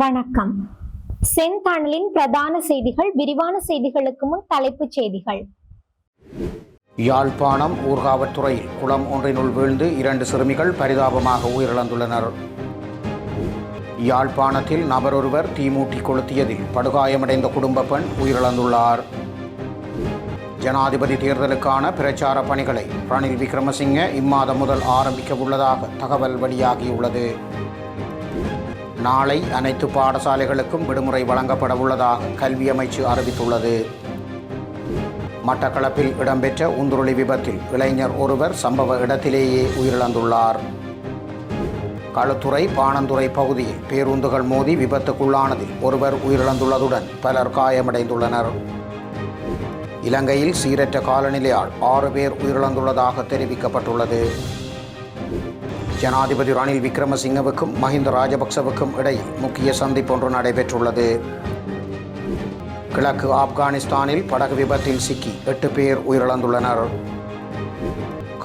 வணக்கம். செந்தணலின் பிரதான செய்திகள் விரிவான செய்திகளுக்கு முன் தலைப்புச் செய்திகள். யாழ்ப்பாணம் ஊர்காவத்துறை குளம் ஒன்றினுள் வீழ்ந்து இரண்டு சிறுமிகள் பரிதாபமாக உயிரிழந்துள்ளனர். யாழ்ப்பாணத்தில் நபரொருவர் தீமூட்டி கொளுத்தியதில் படுகாயமடைந்த குடும்ப பெண் உயிரிழந்துள்ளார். ஜனாதிபதி தேர்தலுக்கான பிரச்சார பணிகளை ரணில் விக்ரமசிங்க இம்மாதம் முதல் ஆரம்பிக்க உள்ளதாக தகவல் வெளியாகியுள்ளது. நாளை அனைத்து பாடசாலைகளுக்கும் விடுமுறை வழங்கப்பட உள்ளதாக கல்வி அமைச்சு அறிவித்துள்ளது. மட்டக்களப்பில் இடம்பெற்ற உந்துருளி விபத்தில் இளைஞர் ஒருவர் சம்பவ இடத்திலேயே உயிரிழந்துள்ளார். களுத்துறை பாணந்துறை பகுதியில் பேருந்துகள் மோதி விபத்துக்குள்ளானதில் ஒருவர் உயிரிழந்துள்ளதுடன் பலர் காயமடைந்துள்ளனர். இலங்கையில் சீரற்ற காலநிலையால் ஆறு பேர் உயிரிழந்துள்ளதாக தெரிவிக்கப்பட்டுள்ளது. ஜனாதிபதி ரணில் விக்ரமசிங்கவுக்கும் மஹிந்த ராஜபக்சவுக்கும் இடையில் முக்கிய சந்திப்பொன்று நடைபெற்றுள்ளது. கிழக்கு ஆப்கானிஸ்தானில் படகு விபத்தில் சிக்கி எட்டு பேர் உயிரிழந்துள்ளனர்.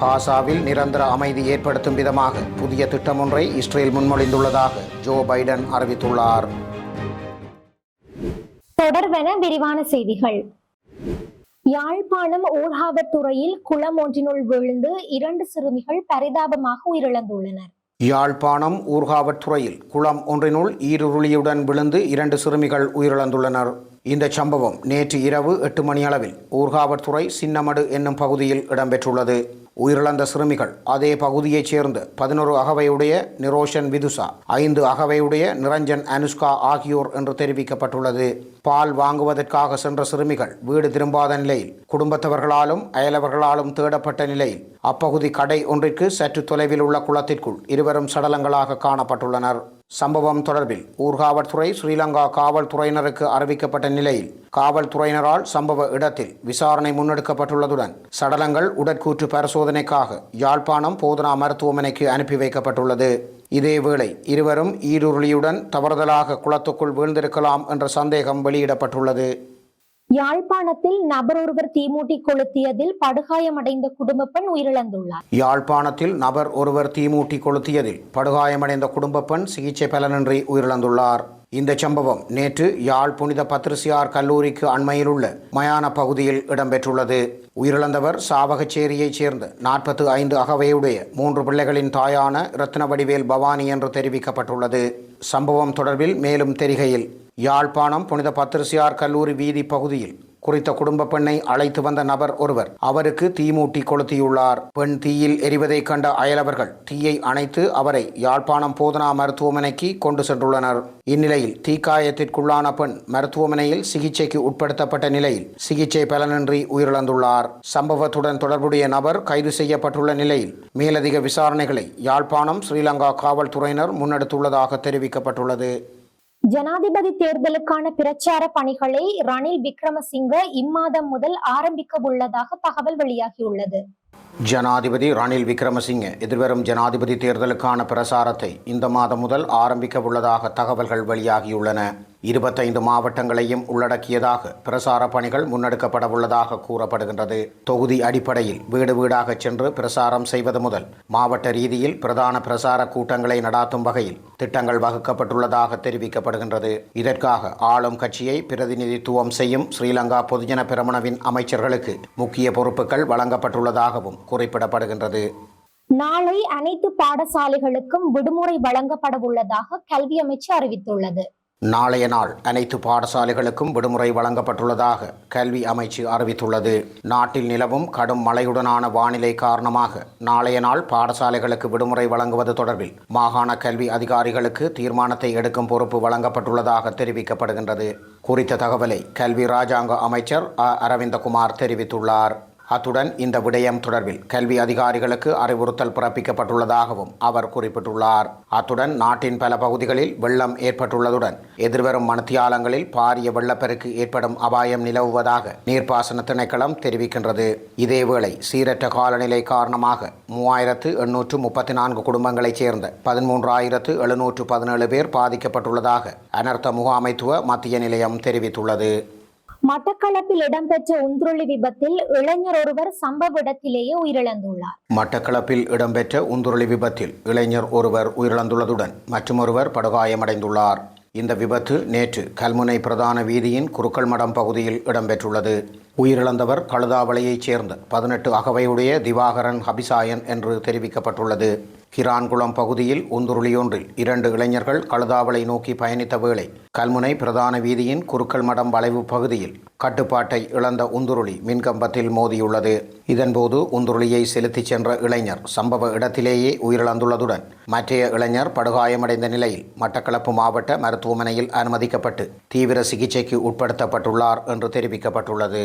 காசாவில் நிரந்தர அமைதி ஏற்படுத்தும் விதமாக புதிய திட்டம் ஒன்றை இஸ்ரேல் முன்மொழிந்துள்ளதாக ஜோ பைடன் அறிவித்துள்ளார். தொடர்வென விரிவான செய்திகள். யாழ்ப்பாணம் ஊர்காவத்துறையில் குளம் ஒன்றினுள் விழுந்து இரண்டு சிறுமிகள் பரிதாபமாக உயிரிழந்துள்ளனர். யாழ்ப்பாணம் ஊர்காவத்துறையில் குளம் ஒன்றினுள் ஈருருளியுடன் விழுந்து இரண்டு சிறுமிகள் உயிரிழந்துள்ளனர். இந்த சம்பவம் நேற்று இரவு எட்டு மணியளவில் ஊர்காவத்துறை சின்னமடு என்னும் பகுதியில் இடம்பெற்றுள்ளது. உயிரிழந்த சிறுமிகள். அதே பகுதியைச் சேர்ந்த பதினொரு அகவையுடைய நிரோஷன் விதுசா ஐந்து அகவையுடைய நிரஞ்சன் அனுஷ்கா ஆகியோர் என்று தெரிவிக்கப்பட்டுள்ளது. பால் வாங்குவதற்காக சென்ற சிறுமிகள் வீடு திரும்பாத நிலையில் குடும்பத்தவர்களாலும் அயலவர்களாலும் தேடப்பட்ட நிலையில் அப்பகுதி கடை ஒன்றிற்கு சற்று தொலைவில் உள்ள குளத்திற்குள் இருவரும் சடலங்களாக காணப்பட்டுள்ளனர். சம்பவம் தொடர்பில் ஊர்காவல்துறை ஸ்ரீலங்கா காவல்துறையினருக்கு அறிவிக்கப்பட்ட நிலையில் காவல்துறையினரால் சம்பவ இடத்தில் விசாரணை முன்னெடுக்கப்பட்டுள்ளதுடன் சடலங்கள் உடற்கூற்று பரிசோதனைக்காக யாழ்ப்பாணம் போதனா மருத்துவமனைக்கு அனுப்பி வைக்கப்பட்டுள்ளது. இதேவேளை இருவரும் ஈருருளியுடன் தவறுதலாக குளத்துக்குள் வீழ்ந்திருக்கலாம் என்ற சந்தேகம் வெளியிடப்பட்டுள்ளது. யாழ்ப்பாணத்தில் நபர் ஒருவர் தீமூட்டி கொளுத்தியதில் படுகாயமடைந்த குடும்ப பெண் உயிரிழந்துள்ளார். யாழ்ப்பாணத்தில் நபர் ஒருவர் தீமூட்டி கொளுத்தியதில் படுகாயமடைந்த குடும்ப பெண் சிகிச்சை பலனின்றி உயிரிழந்துள்ளார். இந்த சம்பவம் நேற்று யாழ் புனித பத்ரிசியார் கல்லூரிக்கு அண்மையிலுள்ள மயான பகுதியில் இடம்பெற்றுள்ளது. உயிரிழந்தவர் சாவகச்சேரியைச் சேர்ந்த நாற்பத்து ஐந்து அகவையுடைய மூன்று பிள்ளைகளின் தாயான ரத்னவடிவேல் பவானி என்று தெரிவிக்கப்பட்டுள்ளது. சம்பவம் தொடர்பில் மேலும் தெரிகையில் யாழ்ப்பாணம் புனித பத்திரிசியார் கல்லூரி வீதி பகுதியில் குறித்த குடும்ப பெண்ணை அழைத்து வந்த நபர் ஒருவர் அவருக்கு தீமூட்டி கொளுத்தியுள்ளார். பெண் தீயில் எரிவதைக் கண்ட அயலவர்கள் தீயை அணைத்து அவரை யாழ்ப்பாணம் போதனா மருத்துவமனைக்கு கொண்டு சென்றுள்ளனர். இந்நிலையில் தீக்காயத்திற்குள்ளான பெண் மருத்துவமனையில் சிகிச்சைக்கு உட்படுத்தப்பட்ட நிலையில் சிகிச்சை பலனின்றி உயிரிழந்துள்ளார். சம்பவத்துடன் தொடர்புடைய நபர் கைது செய்யப்பட்டுள்ள நிலையில் மேலதிக விசாரணைகளை யாழ்ப்பாணம் ஸ்ரீலங்கா காவல்துறையினர் முன்னெடுத்துள்ளதாக தெரிவிக்கப்பட்டுள்ளது. ஜனாதிபதி தேர்தலுக்கான பிரச்சார பணிகளை ரணில் விக்ரமசிங்க இம்மாதம் முதல் ஆரம்பிக்க உள்ளதாக தகவல் வெளியாகியுள்ளது. ஜனாதிபதி ரணில் விக்ரமசிங்கே எதிர்வரும் ஜனாதிபதி தேர்தலுக்கான பிரசாரத்தை இந்த மாதம் முதல் ஆரம்பிக்க உள்ளதாக தகவல்கள் வெளியாகியுள்ளன. இருபத்தைந்து மாவட்டங்களையும் உள்ளடக்கியதாக பிரசார பணிகள் முன்னெடுக்கப்பட உள்ளதாக கூறப்படுகின்றது. தொகுதி அடிப்படையில் வீடு வீடாக சென்று பிரசாரம் செய்வது முதல் மாவட்ட ரீதியில் பிரதான பிரசார கூட்டங்களை நடாத்தும் வகையில் திட்டங்கள் வகுக்கப்பட்டுள்ளதாக தெரிவிக்கப்படுகின்றது. இதற்காக ஆளும் கட்சியை பிரதிநிதித்துவம் செய்யும் ஸ்ரீலங்கா பொதுஜன பிரமணவின் அமைச்சர்களுக்கு முக்கிய பொறுப்புகள் வழங்கப்பட்டுள்ளதாகவும் குறிப்பிடப்படுகின்றது. நாளை அனைத்து பாடசாலைகளுக்கும் விடுமுறை வழங்கப்பட உள்ளதாக கல்வி அமைச்சு அறிவித்துள்ளது. நாளைய நாள் அனைத்து பாடசாலைகளுக்கும் விடுமுறை வழங்கப்பட்டுள்ளதாக கல்வி அமைச்சு அறிவித்துள்ளது. நாட்டில் நிலவும் கடும் மழையுடனான வானிலை காரணமாக நாளைய நாள் பாடசாலைகளுக்கு விடுமுறை வழங்குவது தொடர்பில் மாகாண கல்வி அதிகாரிகளுக்கு தீர்மானத்தை எடுக்கும் பொறுப்பு வழங்கப்பட்டுள்ளதாக தெரிவிக்கப்படுகின்றது. குறித்த தகவலை கல்வி ராஜாங்க அமைச்சர் அ. அரவிந்தகுமார் தெரிவித்துள்ளார். அத்துடன் இந்த விடயம் தொடர்பில் கல்வி அதிகாரிகளுக்கு அறிவுறுத்தல் பிறப்பிக்கப்பட்டுள்ளதாகவும் அவர் குறிப்பிட்டுள்ளார். அத்துடன் நாட்டின் பல பகுதிகளில் வெள்ளம் ஏற்பட்டுள்ளதுடன் எதிர்வரும் மணத்தியாலங்களில் பாரிய வெள்ளப்பெருக்கு ஏற்படும் அபாயம் நிலவுவதாக நீர்ப்பாசன திணைக்களம் தெரிவிக்கின்றது. இதேவேளை சீரற்ற காலநிலை காரணமாக மூவாயிரத்து எண்ணூற்று முப்பத்தி நான்கு குடும்பங்களைச் சேர்ந்த பதிமூன்றாயிரத்து எழுநூற்று பதினேழு பேர் பாதிக்கப்பட்டுள்ளதாக அனர்த்த முகாமைத்துவ மத்திய நிலையம் தெரிவித்துள்ளது. மட்டக்களப்பில் இடம்பெற்ற உந்துருளி விபத்தில் இளைஞர் ஒருவர் சம்பவ இடத்திலேயே உயிரிழந்துள்ளார். மட்டக்களப்பில் இடம்பெற்ற உந்துருளி விபத்தில் இளைஞர் ஒருவர் உயிரிழந்துள்ளதுடன் மற்றொருவர் படுகாயமடைந்துள்ளார். இந்த விபத்து நேற்று கல்முனை பிரதான வீதியின் குறுக்கள் மடம் பகுதியில் இடம்பெற்றுள்ளது. உயிரிழந்தவர் கழுதாவளையைச் சேர்ந்த பதினெட்டு அகவையுடைய திவாகரன் ஹபிசாயன் என்று தெரிவிக்கப்பட்டுள்ளது. கிரான்குளம் பகுதியில் உந்துருளியொன்றில் இரண்டு இளைஞர்கள் கழுதாவளை நோக்கி பயணித்த வேளை கல்முனை பிரதான வீதியின் குறுக்கல் மடம் வளைவு பகுதியில் கட்டுப்பாட்டை இழந்த உந்துருளி மின்கம்பத்தில் மோதியுள்ளது. இதன்போது உந்துருளியை செலுத்திச் சென்ற இளைஞர் சம்பவ இடத்திலேயே உயிரிழந்துள்ளதுடன் மற்றைய இளைஞர் படுகாயமடைந்த நிலையில் மட்டக்களப்பு மாவட்ட மருத்துவமனையில் அனுமதிக்கப்பட்டு தீவிர சிகிச்சைக்கு உட்படுத்தப்பட்டுள்ளார் என்று தெரிவிக்கப்பட்டுள்ளது.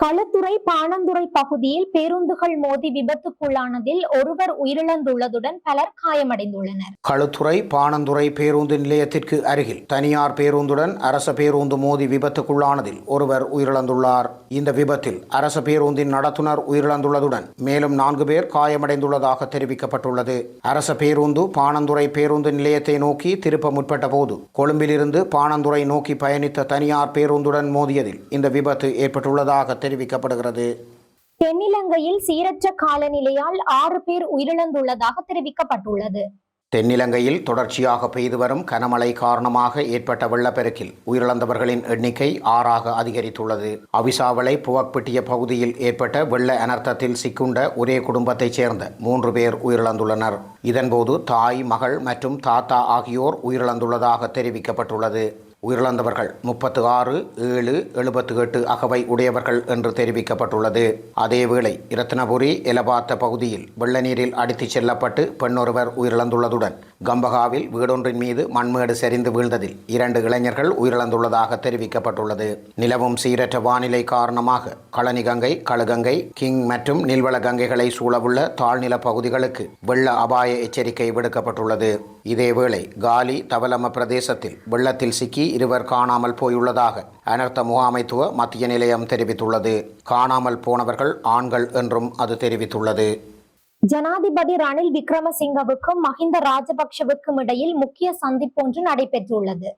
களுத்துறை பாணந்துறை பகுதியில் பேருந்துகள் மோதி விபத்துக்குள்ளானதில் ஒருவர் உயிரிழந்துள்ளதுடன் பலர் காயமடைந்துள்ளனர். களுத்துறை பாணந்துறை பேருந்து நிலையத்திற்கு அருகில் தனியார் பேருந்துடன் அரச பேருந்து மோதி விபத்துக்குள்ளானதில் ஒருவர் உயிரிழந்துள்ளார். இந்த விபத்தில் அரச பேருந்தின் நடத்துனர் உயிரிழந்துள்ளதுடன் மேலும் நான்கு பேர் காயமடைந்துள்ளதாக தெரிவிக்கப்பட்டுள்ளது. அரச பேருந்து பாணந்துறை பேருந்து நிலையத்தை நோக்கி திருப்ப முற்பட்ட போது கொழும்பிலிருந்து பாணந்துறை நோக்கி பயணித்த தனியார் பேருந்துடன் மோதியதில் இந்த விபத்து ஏற்பட்டுள்ளதாக தெரிவிக்கப்படுகிறது. தென்னிலங்கையில் சீரற்ற காலநிலையால் ஆறு பேர் உயிரிழந்துள்ளதாக தெரிவிக்கப்பட்டுள்ளது. தென்னிலங்கையில் தொடர்ச்சியாக பெய்து வரும் கனமழை காரணமாக ஏற்பட்ட வெள்ளப்பெருக்கில் உயிரிழந்தவர்களின் எண்ணிக்கை ஆறாக அதிகரித்துள்ளது. அவிசாவளை புவக்பிட்டிய பகுதியில் ஏற்பட்ட வெள்ள அனர்த்தத்தில் சிக்குண்ட ஒரே குடும்பத்தைச் சேர்ந்த மூன்று பேர் உயிரிழந்துள்ளனர். இதன்போது தாய் மகள் மற்றும் தாத்தா ஆகியோர் உயிரிழந்துள்ளதாக தெரிவிக்கப்பட்டுள்ளது. உயிரிழந்தவர்கள் முப்பத்து ஆறு ஏழு எழுபத்து எட்டு அகவை உடையவர்கள் என்று தெரிவிக்கப்பட்டுள்ளது. அதேவேளை இரத்தினபுரி எலபாத்த பகுதியில் வெள்ள நீரில் அடித்துச் செல்லப்பட்டு பெண்ணொருவர் உயிரிழந்துள்ளதுடன் கம்பகாவில் வீடொன்றின் மீது மண்மேடு சரிந்து வீழ்ந்ததில் இரண்டு இளைஞர்கள் உயிரிழந்துள்ளதாக தெரிவிக்கப்பட்டுள்ளது. நிலவும் சீரற்ற வானிலை காரணமாக களனிகங்கை கழுகங்கை கிங் மற்றும் நில்வள கங்கைகளை சூழவுள்ள தாழ்நில பகுதிகளுக்கு வெள்ள அபாய எச்சரிக்கை விடுக்கப்பட்டுள்ளது. இதேவேளை காலி தவலம பிரதேசத்தில் வெள்ளத்தில் சிக்கி இருவர் காணாமல் போயுள்ளதாக அனர்த்த முகாமைத்துவ மத்திய நிலையம் தெரிவித்துள்ளது. காணாமல் போனவர்கள் ஆண்கள் என்றும் அது தெரிவித்துள்ளது. ஜனாதிபதி ரணில் விக்ரமசிங்கவுக்கும் மஹிந்த ராஜபக்ஷவுக்கும் இடையில் முக்கிய சந்திப்பொன்று நடைபெற்றுள்ளது.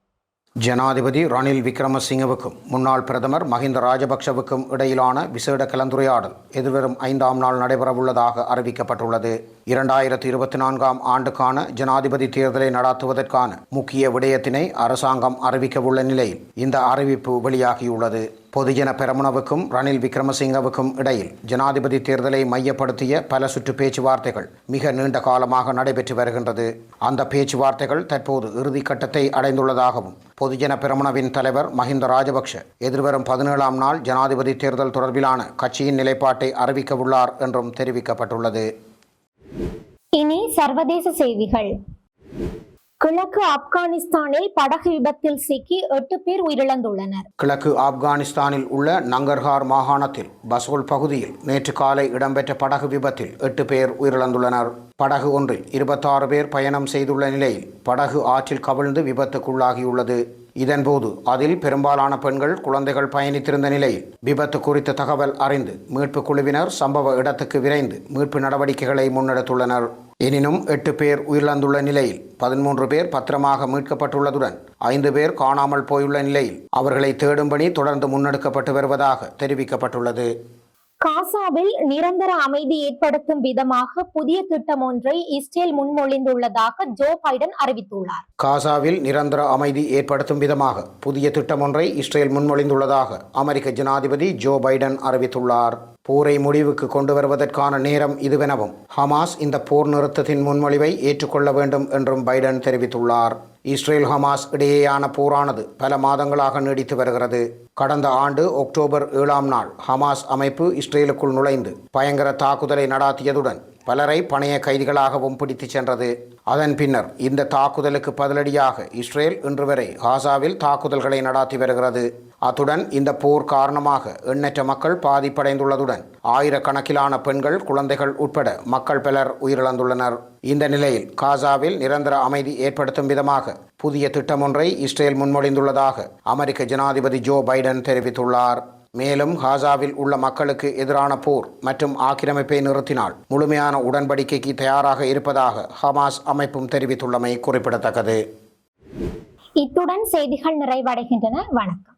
ஜனாதிபதி ரணில் விக்ரமசிங்கவுக்கும் முன்னாள் பிரதமர் மஹிந்த ராஜபக்ஷவுக்கும் இடையிலான விசேட கலந்துரையாடல் எதிர்வரும் ஐந்தாம் நாள் நடைபெறவுள்ளதாக அறிவிக்கப்பட்டுள்ளது. இரண்டாயிரத்தி இருபத்தி நான்காம் ஆண்டுக்கான ஜனாதிபதி தேர்தலை நடாத்துவதற்கான முக்கிய விடயத்தினை அரசாங்கம் அறிவிக்கவுள்ள நிலையில் இந்த அறிவிப்பு வெளியாகியுள்ளது. பொதுஜன பெரமுனவுக்கும் ரணில் விக்ரமசிங்கவுக்கும் இடையில் ஜனாதிபதி தேர்தலை மையப்படுத்திய பல சுற்று பேச்சுவார்த்தைகள் மிக நீண்ட காலமாக நடைபெற்று வருகின்றது. அந்த பேச்சுவார்த்தைகள் தற்போது இறுதிக்கட்டத்தை அடைந்துள்ளதாகவும் பொதுஜன பெரமுனவின் தலைவர் மஹிந்த ராஜபக்ஷ எதிர்வரும் பதினேழாம் நாள் ஜனாதிபதி தேர்தல் தொடர்பிலான கட்சியின் நிலைப்பாட்டை அறிவிக்கவுள்ளார் என்றும் தெரிவிக்கப்பட்டுள்ளது. இனி சர்வதேச செய்திகள். கிழக்கு ஆப்கானிஸ்தானில் படகு விபத்தில் சிக்கி எட்டு பேர் உயிரிழந்துள்ளனர். கிழக்கு ஆப்கானிஸ்தானில் உள்ள நங்கர்ஹார் மாகாணத்தில் பசோல் பகுதியில் நேற்று காலை இடம்பெற்ற படகு விபத்தில் எட்டு பேர் உயிரிழந்துள்ளனர். படகு ஒன்றில் இருபத்தாறு பேர் பயணம் செய்துள்ள நிலையில் படகு ஆற்றில் கவிழ்ந்து விபத்துக்குள்ளாகியுள்ளது. இதன்போது அதில் பெரும்பாலான பெண்கள் குழந்தைகள் பயணித்திருந்த நிலையில் விபத்து குறித்த தகவல் அறிந்து மீட்பு குழுவினர் சம்பவ இடத்துக்கு விரைந்து மீட்பு நடவடிக்கைகளை முன்னெடுத்துள்ளனர். எனினும் எட்டு பேர் உயிரிழந்துள்ள நிலையில் பதிமூன்று பேர் பத்திரமாக மீட்கப்பட்டுள்ளதுடன் ஐந்து பேர் காணாமல் போயுள்ள நிலையில் அவர்களை தேடும்படி தொடர்ந்து முன்னெடுக்கப்பட்டு வருவதாக தெரிவிக்கப்பட்டுள்ளது. காசாவில் நிரந்தர அமைதி ஏற்படுத்தும் விதமாக புதிய திட்டம் ஒன்றை இஸ்ரேல் முன்மொழிந்துள்ளதாக ஜோ பைடன் அறிவித்துள்ளார். காசாவில் நிரந்தர அமைதி ஏற்படுத்தும் விதமாக புதிய திட்டம் ஒன்றை இஸ்ரேல் முன்மொழிந்துள்ளதாக அமெரிக்க ஜனாதிபதி ஜோ பைடன் அறிவித்துள்ளார். போரை முடிவுக்கு கொண்டு வருவதற்கான நேரம் இதுவெனவும் ஹமாஸ் இந்த போர் நிறுத்தத்தின் முன்மொழிவை ஏற்றுக்கொள்ள வேண்டும் என்றும் பைடன் தெரிவித்துள்ளார். இஸ்ரேல் ஹமாஸ் இடையேயான போரானது பல மாதங்களாக நீடித்து வருகிறது. கடந்த ஆண்டு அக்டோபர் ஏழாம் நாள் ஹமாஸ் அமைப்பு இஸ்ரேலுக்குள் நுழைந்து பயங்கர தாக்குதலை நடாத்தியதுடன் பலரை பணைய கைதிகளாகவும் பிடித்துச் சென்றது. அதன் பின்னர் இந்த தாக்குதலுக்கு பதிலடியாக இஸ்ரேல் இன்று வரை காசாவில் தாக்குதல்களை நடாத்தி வருகிறது. அத்துடன் இந்த போர் காரணமாக எண்ணற்ற மக்கள் பாதிப்படைந்துள்ளதுடன் ஆயிரக்கணக்கிலான பெண்கள் குழந்தைகள் உட்பட மக்கள் பலர் உயிரிழந்துள்ளனர். இந்த நிலையில் காசாவில் நிரந்தர அமைதி ஏற்படுத்தும் விதமாக புதிய திட்டம் ஒன்றை இஸ்ரேல் முன்மொழிந்துள்ளதாக அமெரிக்க ஜனாதிபதி ஜோ பைடன் தெரிவித்துள்ளார். மேலும் காசாவில் உள்ள மக்களுக்கு எதிரான போர் மற்றும் ஆக்கிரமிப்பை நிறுத்தினால் முழுமையான உடன்படிக்கைக்கு தயாராக இருப்பதாக ஹமாஸ் அமைப்பும் தெரிவித்துள்ளமை குறிப்பிடத்தக்கது. இத்துடன் செய்திகள் நிறைவடைகின்றன. வணக்கம்.